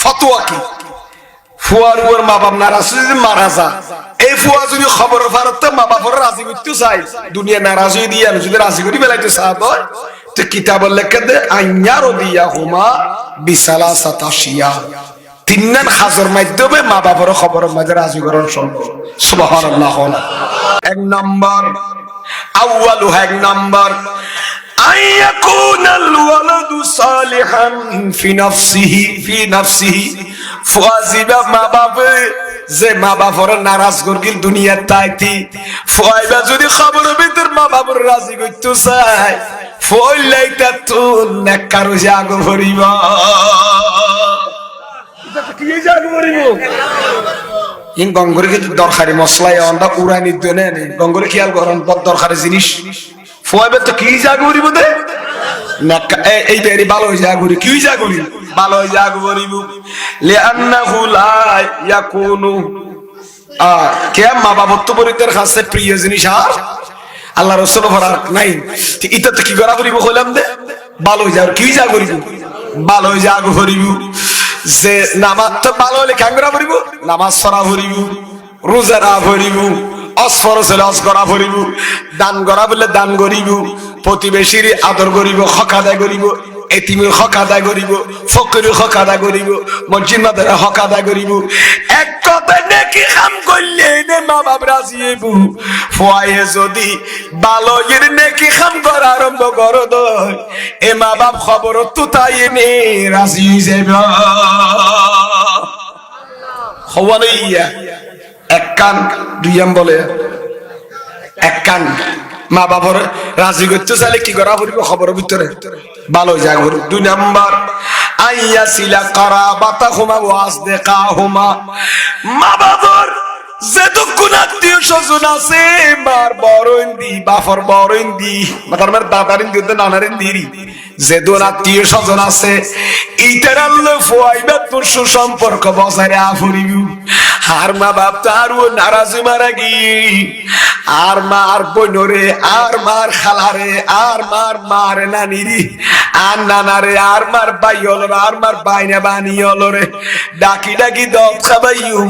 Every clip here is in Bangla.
ফতোয়া কি? ফুয়ার মা বাপ নারাজ যদি মারা যা এই ফুয়া যদি খবর ফারত মা বাপর রাজি করতে চাই দুনিয়া নারাজ হয়ে দিয়ে যদি রাজি করি বেলাইতে হয় তো কিতাবের লেখা দে, আইয়ার দিয়া হুমা বিশালা সাতাশিয়া। তিনজন হাজর মাধ্যমে মা বাপর খবরের মাঝে রাজি করার সম্ভব। সুবহানাল্লাহ এক নম্বর আউয়ালু এক নম্বর। মা যে মা নারাজ দুনিয়ার তাইতি। যদি খবর ভিতর মা বাপর রাজি করতে চায় ফইলাইতা তো ভরিব। কি জাগ ভরিব? ইন গঙ্গরে কিন্তু দরকারি মশলা অন্দা উড়ানি দনে গঙ্গরে খেয়াল করেন দরকারি জিনিস। ফুয়াইবে তো কি ভরিব দে এ- এই বেরি ভালো হয়ে যা করি কি যা করি ভালো হয়ে যা করিব লিআন্নাহু লা ইয়াকুনু। আ, কে মা বাবা তো পরিতের কাছে প্রিয় জিনিস আর? আল্লাহ রসুল ভরা নাই। ইতা তো কি করা করিব কইলাম দে? ভালো হয়ে যা কি যা করিব ভালো হয়ে যা করিব। যে নামাজ তো ভালো হলে কাঙ্গরা করিব? নামাজ পড়া করিব। রোজা ভরিব দান করা বলে দান করিব প্রতিবেশীর আদর করিব হক আদায় করিব এতিমের হক আদায় করিব ফকরের হক আদায় করিব মসজিদ মাদারে হক আদায় করিব এক নাকি কাম করলে নে মা বাপ রাজি যদি ভালো এর নাকি কাম করা আরম্ভ করো এ মা বাপ খবর তো তাই নে রাজি যাবে হওয়া নেই এক কান দুই আম বলে। এক কান। মা বাবার রাজি করতে চাইলে কি করা পড়িব খবরের ভিতরে? ভালো জাগর দুই নাম্বার, আইয়া সিলা করা বাতা ওয়াজ দেখা মা আত্মীয় স্বজন আছে, মার বড় ইন্দি বাফর বড় ইন্দি মাতার মার দাদার ইন্দি নানার ইন্দি যেদুন আত্মীয় স্বজন আছে ইটার ফুয়াইবা তোর সুসম্পর্ক বজায় আফরিব আর মা বাপ তার ও নারাজি মারা গি আর মার বইনরে আর মার খালারে আর মার মার নানিরি আর নানারে আর মার বাই হলরে আর মার বাইনা বানি হলরে ডাকি ডাকি দপ খাবাইউ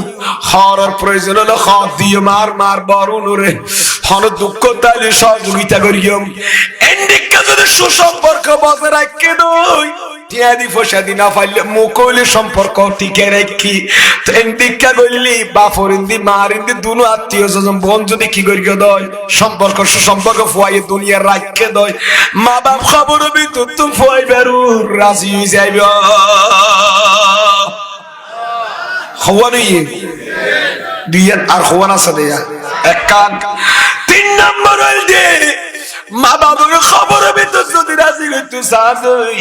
হরর প্রয়োজন হলো খত দিও মার মার বরুণরে হন দুঃখ তাইলে সহযোগিতা করিও এন্ডিকা যদি সুসম্পর্ক বজায় রাখে নই ফসাদি না পাইলে মুকলে সম্পর্ক টিকে রাখি। এন্ডিকা কইলি, বাপর ইন্দি মার ইন্দি দুনো আত্মীয় যদি কি করি দয়, সম্পর্ক সুসম্পর্ক ফুয়াই দুনিয়ার রাখকে দয়। মা বাপ খবর বি তো তুমি ফুয়াই বেরু, রাজি হয়ে যাইবে। হওয়া নেই দুই আর হওয়া না সাথে এক কান। তিন নম্বর হইল মা বাবার খবর বি তো যদি রাজি হইতে সাথই